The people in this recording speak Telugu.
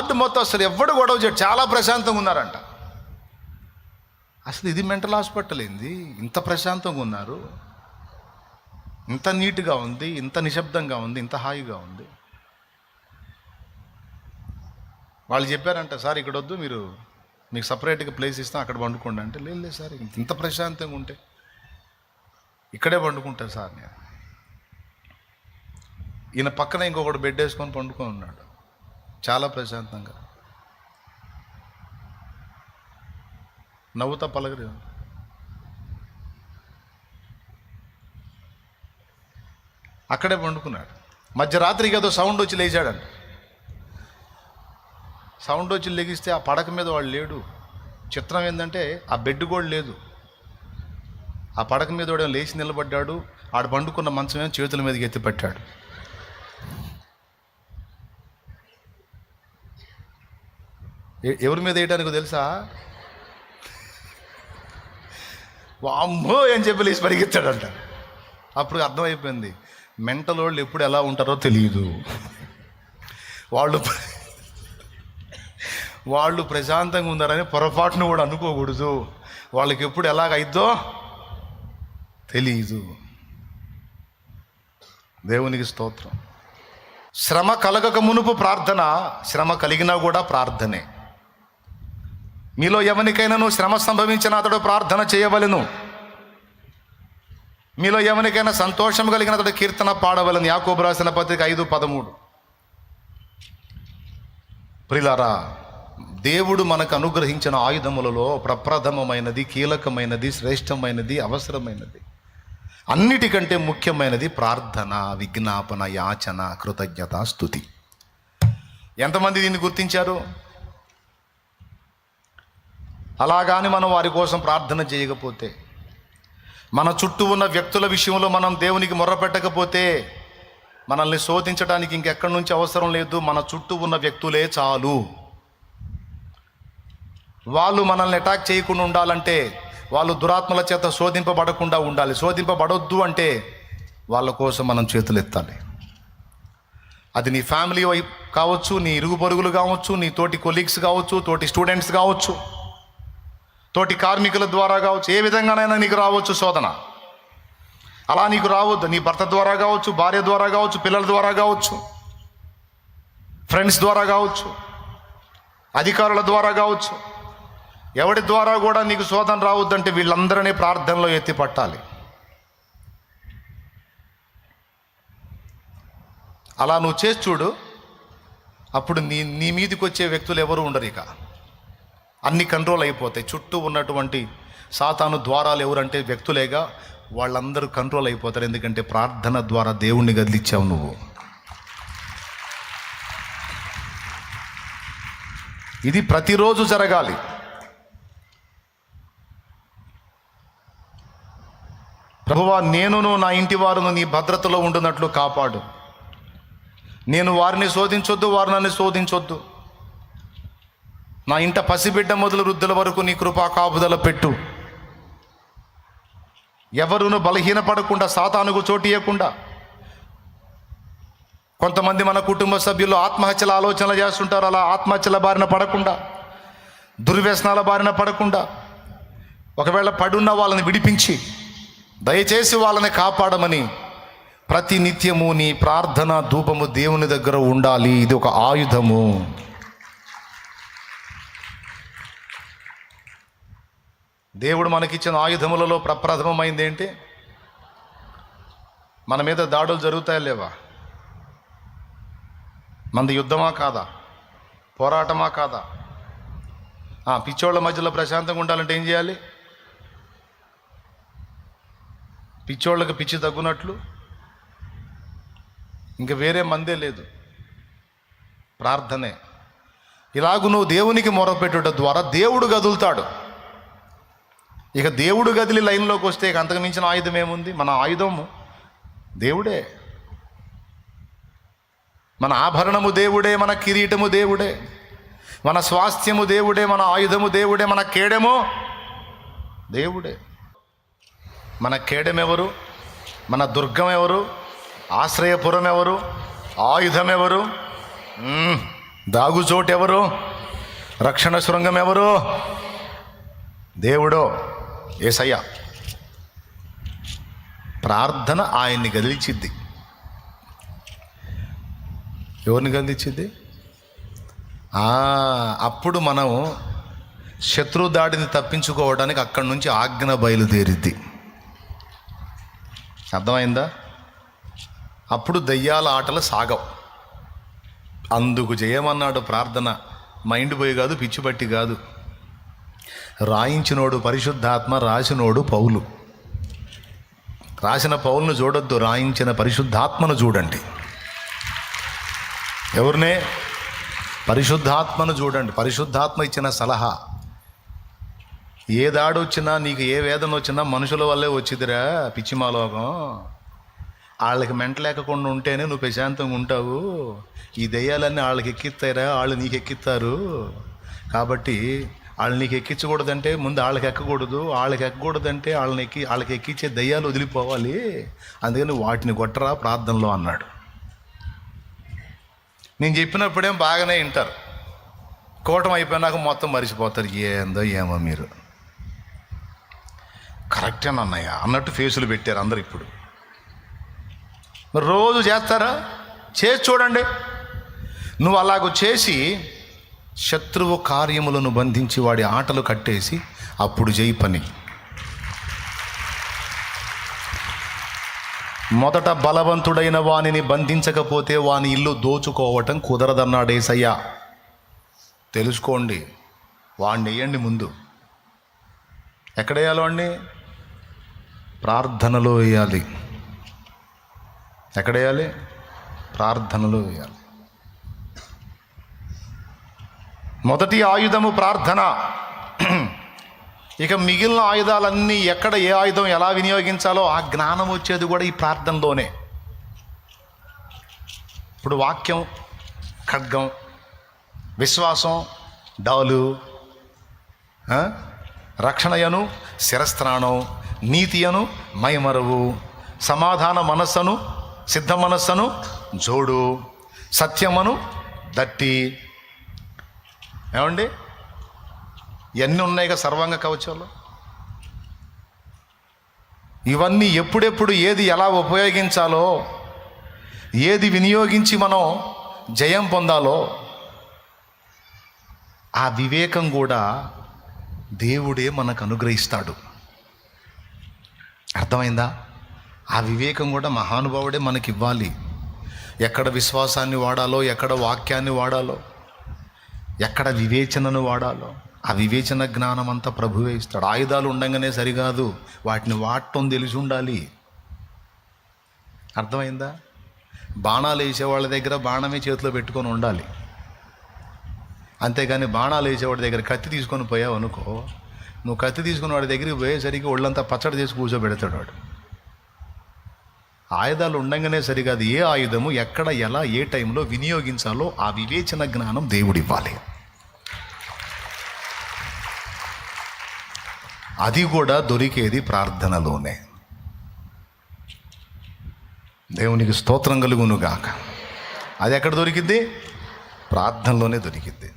వార్డు మొత్తం అసలు ఎవడు గొడవ చేయడు. చాలా ప్రశాంతంగా ఉన్నారంట. అసలు ఇది మెంటల్ హాస్పిటల్ ఏంది? ఇంత ప్రశాంతంగా ఉన్నారు. ఇంత నీట్గా ఉంది ఇంత నిశ్శబ్దంగా ఉంది ఇంత హాయిగా ఉంది. వాళ్ళు చెప్పారంట సార్ ఇక్కడ వద్దు మీరు మీకు సపరేట్గా ప్లేస్ ఇస్తాం అక్కడ పండుకోండి. అంటే లేదు లేదు సార్ ఇంత ప్రశాంతంగా ఉంటే ఇక్కడే పండుకుంటారు సార్. నేను ఈయన పక్కన ఇంకొకటి బెడ్ వేసుకొని పండుకొని ఉన్నాడు. చాలా ప్రశాంతంగా. నవ్వుతా పలకరి అక్కడే పండుకున్నాడు మధ్యరాత్రికి ఏదో సౌండ్ వచ్చి లేచాడంట. సౌండ్ వచ్చి లెగిస్తే ఆ పడక మీద వాడు లేడు. చిత్రం ఏంటంటే ఆ బెడ్ కూడా లేదు. ఆ పడక మీద వాడు లేచి నిలబడ్డాడు. ఆడు పండుకున్న మంచమే చేతుల మీదకి ఎత్తిపెట్టాడు ఎవరి మీద వేయడానికో తెలుసా? వామ్మో అని చెప్పి లేచి పరిగెత్తాడంట. అప్పుడు అర్థమైపోయింది మెంటల్ వాళ్ళు ఎప్పుడు ఎలా ఉంటారో తెలియదు వాళ్ళు వాళ్ళు ప్రశాంతంగా ఉన్నారని పొరపాటును కూడా అనుకోకూడదు. వాళ్ళకి ఎప్పుడు ఎలాగైద్దో తెలియదు దేవునికి స్తోత్రం. శ్రమ కలగక మునుపు ప్రార్థన శ్రమ కలిగినా కూడా ప్రార్థనే. మీలో ఎవరికైనాను శ్రమ సంభవించిన అతడు ప్రార్థన చేయవలెను. మీలో ఎవరికైనా సంతోషం కలిగిన అతడు కీర్తన పాడవలను. యాకోబు రాసిన పత్రిక ఐదు పదమూడు. ప్రిలారా దేవుడు మనకు అనుగ్రహించిన ఆయుధములలో ప్రప్రథమమైనది కీలకమైనది శ్రేష్టమైనది అవసరమైనది. అన్నిటికంటే ముఖ్యమైనది ప్రార్థన విజ్ఞాపన యాచన కృతజ్ఞత స్థుతి. ఎంతమంది దీన్ని గుర్తించారు? అలాగాని మనం వారి కోసం ప్రార్థన చేయకపోతే మన చుట్టూ ఉన్న వ్యక్తుల విషయంలో మనం దేవునికి మొర్రపెట్టకపోతే మనల్ని శోధించడానికి ఇంకెక్కడి నుంచి అవసరం లేదు. మన చుట్టూ ఉన్న వ్యక్తులే చాలు. వాళ్ళు మనల్ని అటాక్ చేయకుండా ఉండాలంటే వాళ్ళు దురాత్మల చేత శోధింపబడకుండా ఉండాలి. శోధింపబడొద్దు అంటే వాళ్ళ కోసం మనం చేతులు ఎత్తాలి అది నీ ఫ్యామిలీ వైపు కావచ్చు నీ ఇరుగు పొరుగులు కావచ్చు నీ తోటి కొలీగ్స్ కావచ్చు తోటి స్టూడెంట్స్ కావచ్చు. తోటి కార్మికుల ద్వారా కావచ్చు ఏ విధంగానైనా నీకు రావచ్చు శోధన. అలా నీకు రావద్దు. నీ భర్త ద్వారా కావచ్చు భార్య ద్వారా కావచ్చు పిల్లల ద్వారా కావచ్చు ఫ్రెండ్స్ ద్వారా కావచ్చు అధికారుల ద్వారా కావచ్చు ఎవడి ద్వారా కూడా నీకు శోధన రావద్దంటే వీళ్ళందరినీ ప్రార్థనలో ఎత్తి పట్టాలి. అలా నువ్వు చేసి చూడు అప్పుడు నీ నీ మీదకి వచ్చే వ్యక్తులు ఎవరు ఉండరు ఇక. అన్ని కంట్రోల్ అయిపోతాయి. చుట్టూ ఉన్నటువంటి సాతాను ద్వారాలు ఎవరంటే వ్యక్తులేగా వాళ్ళందరూ కంట్రోల్ అయిపోతారు. ఎందుకంటే ప్రార్థన ద్వారా దేవుణ్ణి గదిలిచ్చావు నువ్వు. ఇది ప్రతిరోజు జరగాలి. ప్రభువా నేనును నా ఇంటి వారును నీ భద్రతలో ఉండునట్లు కాపాడు. నేను వారిని శోధించొద్దు వారు నన్ను శోధించొద్దు. నా ఇంట పసిబిడ్డ మొదలు వృద్ధుల వరకు నీ కృపా కాపుదల పెట్టు. ఎవరును బలహీనపడకుండా సాతానుకు చోటియకుండా కొంతమంది మన కుటుంబ సభ్యులు ఆత్మహత్యల ఆలోచనలు చేస్తుంటారు అలా ఆత్మహత్యల బారిన పడకుండా దుర్వ్యసనాల బారిన పడకుండా. ఒకవేళ పడున్న వాళ్ళని విడిపించి దయచేసి వాళ్ళని కాపాడమని ప్రతి నిత్యము నీ ప్రార్థన ధూపము దేవుని దగ్గర ఉండాలి. ఇది ఒక ఆయుధము. దేవుడు మనకిచ్చిన ఆయుధములలో ప్రప్రథమమైంది ఏంటి మన మీద దాడులు జరుగుతాయా లేవా? మనది యుద్ధమా కాదా? పోరాటమా కాదా? ఆ, పిచ్చోళ్ళ మధ్యలో ప్రశాంతంగా ఉండాలంటే ఏం చేయాలి? పిచ్చోళ్ళకి పిచ్చి తగ్గునట్లు. ఇంక వేరే మందే లేదు. ప్రార్థనే. ఇలాగు నువ్వు దేవునికి మొరపెట్టుట ద్వారా దేవుడు గదులుతాడు. ఇక దేవుడు గదిలి లైన్లోకి వస్తే ఇక అంతకు మించిన ఆయుధం ఏముంది? మన ఆయుధము దేవుడే. మన ఆభరణము దేవుడే మన కిరీటము దేవుడే మన స్వాస్థ్యము దేవుడే మన ఆయుధము దేవుడే మన కేడము దేవుడే. మన కేడెం ఎవరు మన దుర్గం ఎవరు ఆశ్రయపురం ఎవరు ఆయుధం ఎవరు మ్మ్. దాగుచోటు ఎవరు రక్షణ శృంగం ఎవరు దేవుడో. ఏసయ్య ప్రార్థన ఆయన్ని గదిలిచ్చిద్ది ఎవరిని గదిలిచ్చిద్ది అప్పుడు మనం శత్రు దాడిని తప్పించుకోవడానికి అక్కడి నుంచి ఆజ్ఞ బయలుదేరిద్ది. అర్థమైందా? అప్పుడు దయ్యాల ఆటలు సాగవు. అందుకు చేయమన్నాడు ప్రార్థన. మైండ్ పోయి కాదు పిచ్చి పట్టి కాదు. రాయించినోడు పరిశుద్ధాత్మ రాసినోడు పౌలు. రాసిన పౌలను చూడొద్దు రాయించిన పరిశుద్ధాత్మను చూడండి. ఎవరినే? పరిశుద్ధాత్మను చూడండి. పరిశుద్ధాత్మ ఇచ్చిన సలహా. ఏ దాడి వచ్చినా నీకు ఏ వేదన వచ్చినా మనుషుల వల్లే వచ్చిదిరా పిచ్చిమాలోకం వాళ్ళకి మెంట లేకుండా ఉంటేనే నువ్వు ప్రశాంతంగా ఉంటావు. ఈ దెయ్యాలన్నీ వాళ్ళకి ఎక్కిస్తారా వాళ్ళు నీకు ఎక్కిస్తారు. కాబట్టి వాళ్ళు నీకు ఎక్కించకూడదంటే ముందు వాళ్ళకి ఎక్కకూడదు వాళ్ళకి ఎక్కకూడదంటే వాళ్ళని ఎక్కి వాళ్ళకి ఎక్కించే దయ్యాలు వదిలిపోవాలి. అందుకని వాటిని కొట్టరా ప్రార్థనలో అన్నాడు. నేను చెప్పినప్పుడేం బాగానే వింటారు. కోటం అయిపోయినాక మొత్తం మరిచిపోతారు. ఏందో ఏమో మీరు. కరెక్టేనన్నయ్య అన్నట్టు ఫేసులు పెట్టారు అందరు ఇప్పుడు. రోజు చేస్తారా? చేసి చూడండి. నువ్వు అలాగ చేసి శత్రువు కార్యములను బంధించి వాడి ఆటలు కట్టేసి అప్పుడు చేయి పని. మొదట బలవంతుడైన వానిని బంధించకపోతే వాని ఇల్లు దోచుకోవటం కుదరదన్నాడేసయ్యా తెలుసుకోండి వాణ్ణి వేయండి ముందు. ఎక్కడేయాలో అండి ప్రార్థనలో వేయాలి. ఎక్కడేయాలి? ప్రార్థనలో వేయాలి. మొదటి ఆయుధము ప్రార్థన. ఇక మిగిలిన ఆయుధాలన్నీ ఎక్కడ ఏ ఆయుధం ఎలా వినియోగించాలో ఆ జ్ఞానం వచ్చేది కూడా ఈ ప్రార్థనలోనే. ఇప్పుడు వాక్యం ఖడ్గం విశ్వాసం డాలు రక్షణయను శిరస్త్రాణం నీతియను మైమరువు సమాధాన మనస్సును సిద్ధ మనస్సును జోడు సత్యమను దట్టి ఏమండి? ఎన్ని ఉన్నాయిగా సర్వాంగ కవచాలు? ఇవన్నీ ఎప్పుడెప్పుడు ఏది ఎలా ఉపయోగించాలో ఏది వినియోగించి మనం జయం పొందాలో ఆ వివేకం కూడా దేవుడే మనకు అనుగ్రహిస్తాడు. అర్థమైందా? ఆ వివేకం కూడా మహానుభావుడే మనకి ఇవ్వాలి ఎక్కడ విశ్వాసాన్ని వాడాలో ఎక్కడ వాక్యాన్ని వాడాలో ఎక్కడ వివేచనను వాడాలో ఆ వివేచన జ్ఞానం అంతా ప్రభువే ఇస్తాడు. ఆయుధాలు ఉండగానే సరికాదు వాటిని వాడటం తెలిసి ఉండాలి. అర్థమైందా? బాణాలు వేసే వాళ్ళ దగ్గర బాణమే చేతిలో పెట్టుకొని ఉండాలి. అంతేగాని బాణాలు వేసేవాడి దగ్గర కత్తి తీసుకొని పోయావు అనుకో నువ్వు కత్తి తీసుకుని వాడి దగ్గరికి పోయేసరికి ఒళ్ళంతా పచ్చడి చేసి కూర్చోబెడతాడు వాడు. ఆయుధాలు ఉండగానే సరికాదు ఏ ఆయుధము ఎక్కడ ఎలా ఏ టైంలో వినియోగించాలో ఆ వివేచన జ్ఞానం దేవుడివ్వాలి. అది కూడా దొరికేది ప్రార్థనలోనే. దేవునికి స్తోత్రం కలుగునుగాక. అది ఎక్కడ దొరికింది ప్రార్థనలోనే దొరికింది